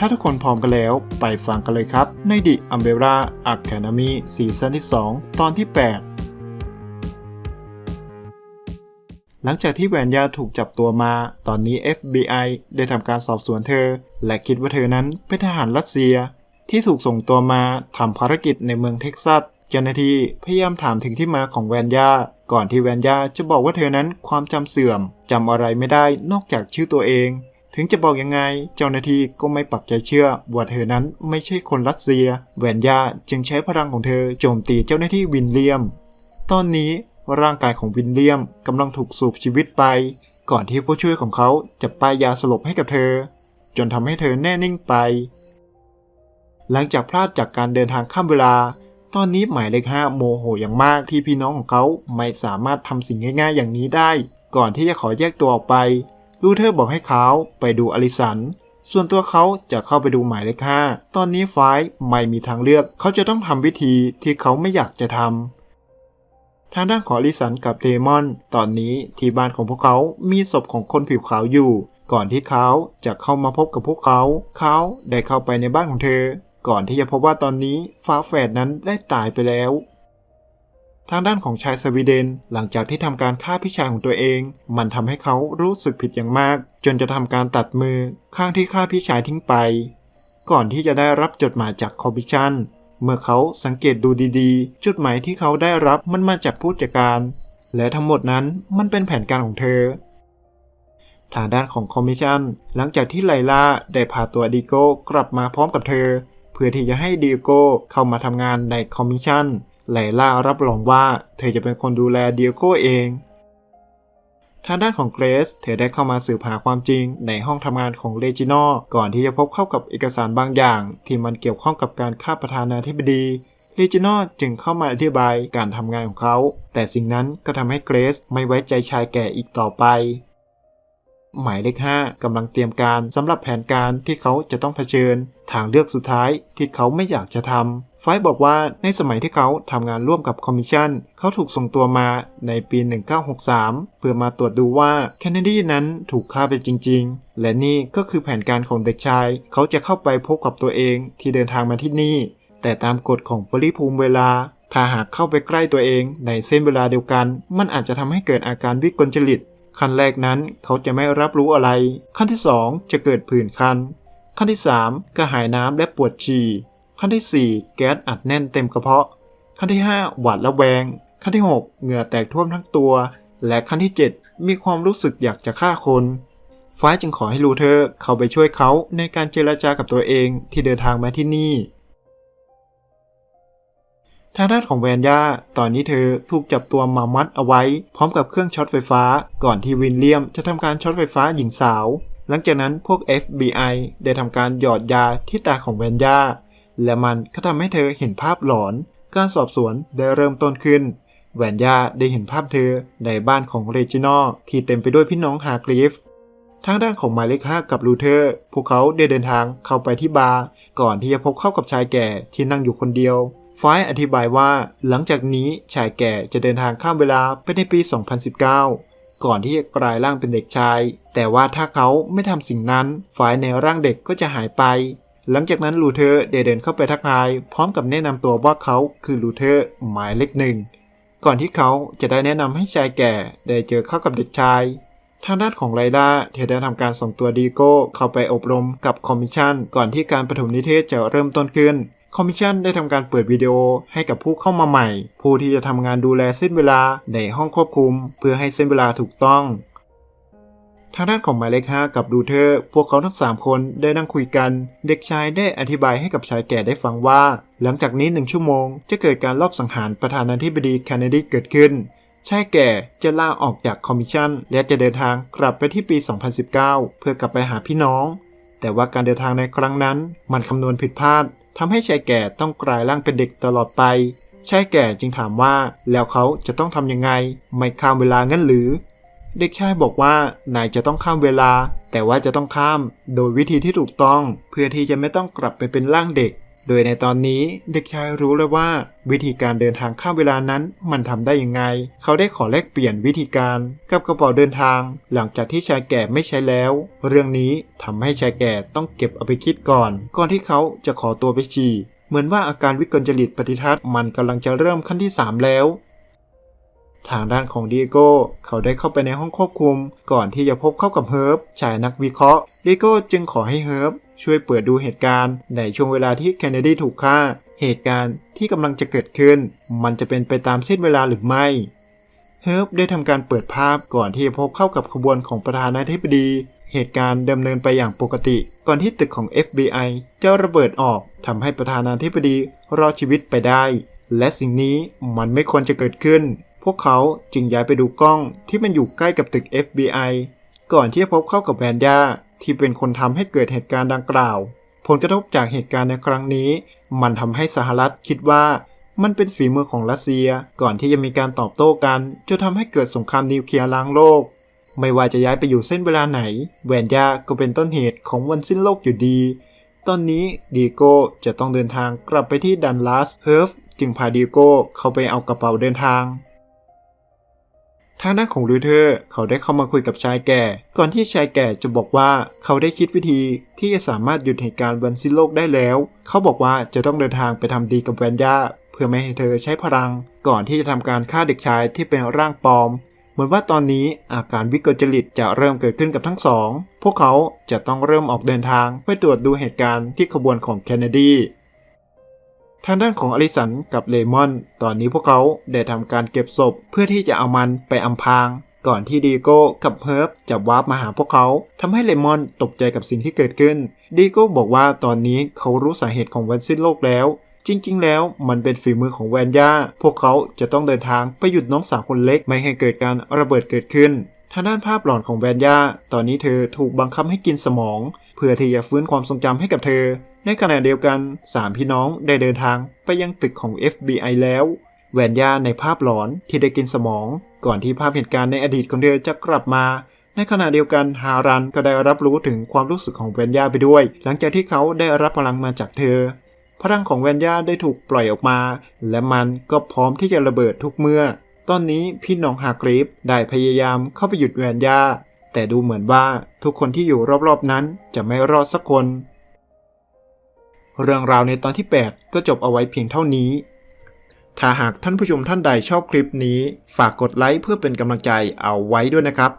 ถ้าทุกคนพร้อมกันแล้วไปฟังกันเลยครับ ในดิอัมเบร่าอะคามีซีซั่นที่ 2 ตอนที่ 8 หลังจากที่แวนยาถูกจับตัวมา ตอนนี้ FBI ได้ทำการสอบสวนเธอ และคิดว่าเธอนั้นเป็นทหารรัสเซีย ที่ถูกส่งตัวมาทำภารกิจในเมืองเท็กซัสเจ้าหน้าที่พยายามถามถึงที่มาของแวนยาก่อนที่แวนยาจะบอกว่าเธอนั้นความจำเสื่อมจำอะไรไม่ได้นอกจากชื่อตัวเอง ถึงจะบอกยังไง เจ้าหน้าที่ก็ไม่ปักใจเชื่อว่าเธอนั้นไม่ใช่คนรัสเซีย แวนยาจึงใช้พลังของเธอโจมตีเจ้าหน้าที่วินเลียม ตอนนี้ร่างกายของวินเลียมกำลังถูกสูบชีวิตไป ก่อนที่ผู้ช่วยของเขาจะป้ายยาสลบให้กับเธอ จนทำให้เธอแน่นิ่งไป หลังจากพลาดจากการเดินทางข้ามเวลา ตอนนี้หมายเลขห้าโมโหอย่างมากที่พี่น้องของเขาไม่สามารถทำสิ่งง่ายๆอย่างนี้ได้ ก่อนที่จะขอแยกตัวออกไป ลูเทอร์บอกให้เขาไปดูอลิสัน ส่วนตัวเขาจะเข้าไปดูหมายเลขห้าตอนนี้ไฟไม่มีทางเลือก เขาจะต้องทำวิธีที่เขาไม่อยากจะทำทางด้านของอลิสันกับเดมอน ตอนนี้ที่บ้านของพวกเขามีศพของคนผิวขาวอยู่ ก่อนที่เขาจะเข้ามาพบกับพวกเขา เขาได้เข้าไปในบ้านของเธอ ก่อนที่จะพบว่าตอนนี้ฟ้าแฝดนั้นได้ตายไปแล้ว ทางด้านของชายสวีเดน หลังจากที่ทำการฆ่าพี่ชายของตัวเอง มันทำให้เขารู้สึกผิดอย่างมาก จนจะทำการตัดมือข้างที่ฆ่าพี่ชายทิ้งไป ก่อนที่จะได้รับจดหมายจากคอมมิชชั่น เมื่อเขาสังเกตดูดีๆ จดหมายที่เขาได้รับมันมาจากผู้จัดการ และทั้งหมดนั้นมันเป็นแผนการของเธอ ทางด้านของคอมมิชชั่น หลังจากที่ไลล่าได้พาตัวดิโก้กลับมาพร้อมกับเธอ เพื่อที่จะให้ดิโก้เข้ามาทำงานในคอมมิชชั่น ไลล่ารับรองว่าเธอจะเป็นคนดูแลเดิโก้เอง ทางด้านของเกรซเธอได้เข้ามาสืบหาความจริงในห้องทำงานของเลจินอก่อนที่จะพบเข้ากับเอกสารบางอย่าง ที่มันเกี่ยวข้องกับการฆ่าประธานาธิบดีเลจินอจึงเข้ามาอธิบายการทำงานของเขา แต่สิ่งนั้นก็ทำให้เกรซไม่ไว้ใจชายแก่อีกต่อไป หมายเลข 5กำลังเตรียมการสำหรับแผนการที่เขาจะต้องเผชิญ ทางเลือกสุดท้ายที่เขาไม่อยากจะทำไฟบอกว่าในสมัยที่เขาทำงานร่วมกับคอมมิชชั่น เขาถูกส่งตัวมาในปี 1963 เพื่อมาตรวจดูว่าแคนเนดีนั้นถูกฆ่าไปจริง ๆ และนี่ก็คือแผนการของเด็กชาย เขาจะเข้าไปพบกับตัวเองที่เดินทางมาที่นี่ แต่ตามกฎของปริภูมิเวลาถ้าหากเข้าไปใกล้ตัวเองในเส้นเวลาเดียวกัน มันอาจจะทำให้เกิดอาการวิกลจริต ขั้นแรกนั้นเขาจะไม่รับรู้อะไร ขั้นที่ 2 จะเกิดผื่นคัน ขั้นที่ 3 กระหายน้ำและปวดฉี่ ขั้นที่ 4 แก๊สอัดแน่นเต็มกระเพาะ ขั้นที่ 5 หวาดระแวง ขั้นที่ 6 เหงื่อแตกท่วมทั้งตัว และขั้นที่ 7 มีความรู้สึกอยากจะฆ่าคน ฟ้าจึงขอให้ลูเธอเข้าไปช่วยเขาในการเจรจากับตัวเองที่เดินทางมาที่นี่ ทางด้านของแวนย่าตอนนี้เธอถูกจับตัวมามัดเอาไว้ พร้อมกับเครื่องช็อตไฟฟ้า ก่อนที่วินเลียมจะทำการช็อตไฟฟ้าหญิงสาว หลังจากนั้นพวก FBI ได้ทำการหยอดยาที่ตาของแวนย่าและมันก็ทำให้เธอเห็นภาพหลอน การสอบสวนได้เริ่มต้นขึ้น แวนย่าได้เห็นภาพเธอในบ้านของเรจินอลที่เต็มไปด้วยพี่น้องฮากลีฟทางด้านของหมายเลขห้ากับลูเทอร์ พวกเขาได้เดินทางเข้าไปที่บาร์ก่อนที่จะพบเข้ากับชายแก่ที่นั่งอยู่คนเดียว ไฟล์อธิบายว่าหลังจากนี้ชายแก่จะเดินทางข้ามเวลาไปในปี 2019 ก่อนที่จะกลายร่างเป็นเด็กชาย แต่ว่าถ้าเขาไม่ทำสิ่งนั้นไฟล์ในร่างเด็กก็จะหายไป หลังจากนั้นลูเทอร์ได้เดินเข้าไปทักทาย พร้อมกับแนะนำตัวว่าเขาคือลูเทอร์หมายเลขหนึ่ง ก่อนที่เขาจะได้แนะนำให้ชายแก่ได้เจอเข้ากับเด็กชาย ทางด้านของไลด้าเธอได้ทำการส่งตัวดีโก้เข้าไปอบรมกับคอมมิชชั่น ก่อนที่การปฐมนิเทศจะเริ่มต้นขึ้น คอมมิชชั่นได้ทำการเปิดวิดีโอให้กับผู้เข้ามาใหม่ ผู้ที่จะทำงานดูแลเส้นเวลาในห้องควบคุม เพื่อให้เส้นเวลาถูกต้อง ทางด้านของหมายเลข5กับดูเทอพวกเขาทั้ง3คนได้นั่งคุยกัน เด็กชายได้อธิบายให้กับชายแก่ได้ฟังว่า หลังจากนี้หนึ่งชั่วโมง จะเกิดการลอบสังหารประธานาธิบดีแคนเนดีเกิดขึ้น ชายแก่จะลาออกจากคอมมิชชั่น และจะเดินทางกลับไปที่ปี 2019 เพื่อกลับไปหาพี่น้อง แต่ว่าการเดินทางในครั้งนั้น มันคำนวณผิดพลาดทำให้ชายแก่ต้องกลายร่างเป็นเด็กตลอดไปชายแก่จึงถามว่าแล้วเขาจะต้องทำยังไง ไม่ข้ามเวลางั้นหรือ เด็กชายบอกว่านายจะต้องข้ามเวลา แต่ว่าจะต้องข้าม โดยวิธีที่ถูกต้อง เพื่อที่จะไม่ต้องกลับไปเป็นร่างเด็ก โดยในตอนนี้เด็กชายรู้แล้วว่า วิธีการเดินทางข้ามเวลานั้นมันทำได้ยังไง เขาได้ขอแลกเปลี่ยนวิธีการกับกระเป๋าเดินทาง หลังจากที่ชายแก่ไม่ใช้แล้ว เรื่องนี้ทำให้ชายแก่ต้องเก็บเอาไปคิดก่อน ก่อนที่เขาจะขอตัวไปฉี่เหมือนว่าอาการวิกลจริตปฏิทัศน์มันกำลังจะเริ่มขั้นที่ 3 แล้วทางด้านของดีโก้เขาได้เข้าไปในห้องควบคุม ก่อนที่จะพบเข้ากับเฮิร์บชายนักวิเคราะห์ดีโก้จึงขอให้เฮิร์บ ช่วยเปิดดูเหตุการณ์ ในช่วงเวลาที่เคนเนดีถูกฆ่า เหตุการณ์ที่กำลังจะเกิดขึ้น มันจะเป็นไปตามเส้นเวลาหรือไม่เฮิร์บได้ทำการเปิดภาพก่อนที่จะพบเข้ากับขบวนของประธานาธิบดี เหตุการณ์ดำเนินไปอย่างปกติ ก่อนที่ตึกของ FBI จะระเบิดออกทำให้ประธานาธิบดีรอดชีวิตไปได้ และสิ่งนี้มันไม่ควรจะเกิดขึ้น พวกเขาจึงย้ายไปดูกล้องที่มันอยู่ใกล้กับตึก FBI ก่อนที่จะพบเข้ากับแวนด้า ที่เป็นคนทำให้เกิดเหตุการณ์ดังกล่าว ผลกระทบจากเหตุการณ์ในครั้งนี้ มันทำให้สหรัฐคิดว่ามันเป็นฝีมือของรัสเซียก่อนที่จะมีการตอบโต้กันจนทำให้เกิดสงครามนิวเคลียร์ล้างโลก ไม่ว่าจะย้ายไปอยู่เส้นเวลาไหน แวนยาก็เป็นต้นเหตุของวันสิ้นโลกอยู่ดี ตอนนี้ดีโก้จะต้องเดินทางกลับไปที่ดันลัสเฮิร์ฟจึงพาดีโก้เข้าไปเอากระเป๋าเดินทาง ทางด้านของลูเทอร์เขาได้เข้ามาคุยกับชายแก่ ก่อนที่ชายแก่จะบอกว่าเขาได้คิดวิธีที่จะสามารถหยุดเหตุการณ์วันสิ้นโลกได้แล้ว เขาบอกว่าจะต้องเดินทางไปทำดีกับแวนยาเพื่อไม่ให้เธอใช้พลัง ก่อนที่จะทำการฆ่าเด็กชายที่เป็นร่างปลอม เหมือนว่าตอนนี้อาการวิกลจริตจะเริ่มเกิดขึ้นกับทั้งสอง พวกเขาจะต้องเริ่มออกเดินทางไปตรวจดูเหตุการณ์ที่ขบวนของเคนเนดี ทางด้านของอลิสันกับเลมอน ตอนนี้พวกเขาได้ทำการเก็บศพ เพื่อที่จะเอามันไปอำพราง ก่อนที่ดีโก้กับเฮิร์บจะวาร์ปมาหาพวกเขาทำให้เลมอนตกใจกับสิ่งที่เกิดขึ้น ดีโก้บอกว่าตอนนี้เขารู้สาเหตุของวันสิ้นโลกแล้ว จริงๆ แล้วมันเป็นฝีมือของแวนย่า พวกเขาจะต้องเดินทางไปหยุดน้องสาวคนเล็กไม่ให้เกิดการระเบิดเกิดขึ้น ทางด้านภาพหลอนของแวนย่า ตอนนี้เธอถูกบังคับให้กินสมอง เพื่อที่จะฟื้นความทรงจำให้กับเธอ ในขณะเดียวกันสามพี่น้องได้เดินทางไปยังตึกของ FBI แล้วแวนย่าในภาพหลอนที่ได้กินสมอง ก่อนที่ภาพเหตุการณ์ในอดีตของเธอจะกลับมา ในขณะเดียวกันฮารันก็ได้รับรู้ถึงความรู้สึกของแวนย่าไปด้วย หลังจากที่เขาได้รับพลังมาจากเธอ พลังของแวนย่าได้ถูกปล่อยออกมา และมันก็พร้อมที่จะระเบิดทุกเมื่อ ตอนนี้พี่น้องฮากรีฟได้พยายามเข้าไปหยุดแวนย่าแต่ดูเหมือนว่าทุกคนที่อยู่รอบๆนั้นจะไม่รอดสักคน เรื่องราวในตอนที่ 8 ก็จบเอาไว้เพียงเท่านี้ ถ้าหากท่านผู้ชมท่านใดชอบคลิปนี้ ฝากกดไลค์เพื่อเป็นกำลังใจเอาไว้ด้วยนะครับ